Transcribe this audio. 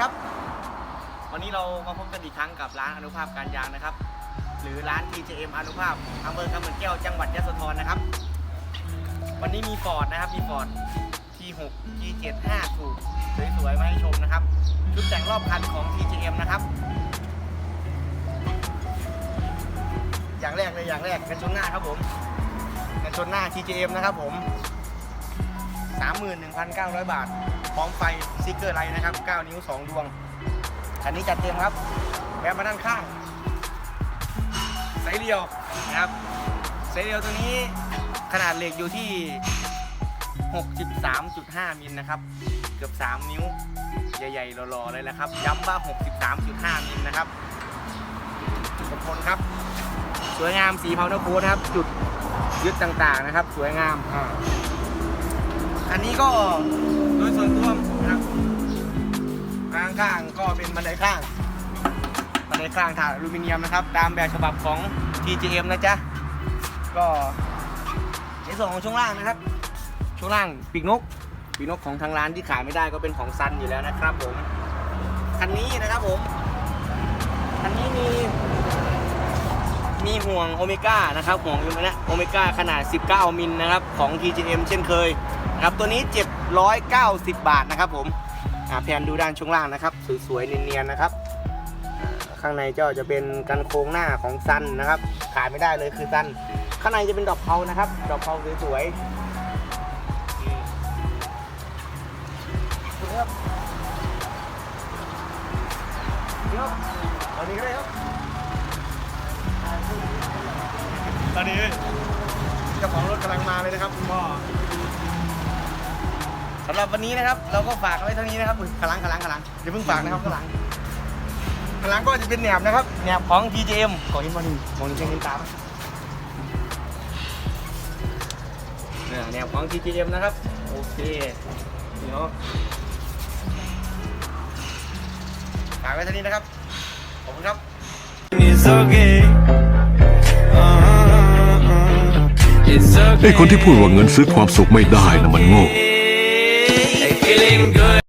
ครับกันอีกครั้งกับร้านอนุภาพการยางนะครับ หรือร้าน TJM อนุภาพอำเภอคำเหมือนแก้วจังหวัดยะโสธรนะครับ วันนี้มีฟอร์ดนะครับมีฟอร์ด T6 T7 5ถูกสวยๆมาให้ชมนะครับชุดแต่งรอบคันของ TJM นะครับ อย่างแรกเลยอย่างแรกกันชนหน้าครับผมกันชนหน้า TJM นะครับผม 31,900 บาท ร้อมไฟสติกเกอร์ไลท์นะครับ 9 นิ้ว 2 ดวงคันนี้จัดเต็มครับแวะมาด้านข้างไซเรียวนะครับไซเรียวตัวนี้ขนาดเหล็กอยู่ที่ 63.5 มิลนะครับ เกือบ 3 นิ้ว ใหญ่ๆหล่อๆเลยนะครับ ย้ำว่า 63.5 มิลนะครับทุกคนครับ สวยงามสีเผาเนื้อโค้ดครับ จุดยึดต่างๆนะครับ สวยงามอ่า อันนี้ก็โดยส่วนตัวนะครับข้างๆก็เป็นบันไดข้างบันไดข้างถาดอลูมิเนียมนะครับ ตามแบบฉบับของ TGM นะจ๊ะก็ในส่วนของช่วงล่างนะครับ ช่วงล่างปีกนกปีกนกของทางร้านที่ขายไม่ได้ก็เป็นของซันอยู่แล้วนะครับผมคันนี้นะครับผมคันนี้มีมีห่วงโอเมก้านะครับห่วงอยู่นะโอเมก้าขนาด 19 มิลนะครับของ TGM เช่นเคย ครับตัวนี้790 บาทนะครับผมแผ่นดูด้านช่วงล่างนะครับ สวยๆเนียนๆนะครับข้างในก็จะเป็นกันโครงหน้าของซันนะครับขายไม่ได้เลยคือซันข้างในจะเป็นดอกเพรานะครับ ดอกเพราสวยๆครับเดี๋ยวตอนนี้ก็ได้ครับตอนนี้เจ้าของรถกำลังมาเลยนะครับคุณพ่อ สำหรับวันนี้นะครับ เราก็ฝากไว้เท่านี้นะครับอุ๊ยขางหลังขางหลังขางหลังอย่าเพิ่งฝากนะครับขางหลังขางหลังก็จะเป็นแหนบนะครับแหนบของ TJM ขอเห็นมาหนึ่งมองหนึ่งเห็นตามเนี่ยแหนบของ TJM นะครับ โอเคเดี๋ยวฝากไว้เท่านี้นะครับ ขอบคุณครับ It's okay. Uh-huh. It's okay. ไอ้คนที่พูดว่าเงินซื้อความสุขไม่ได้นะมันโง่ Hey, feeling good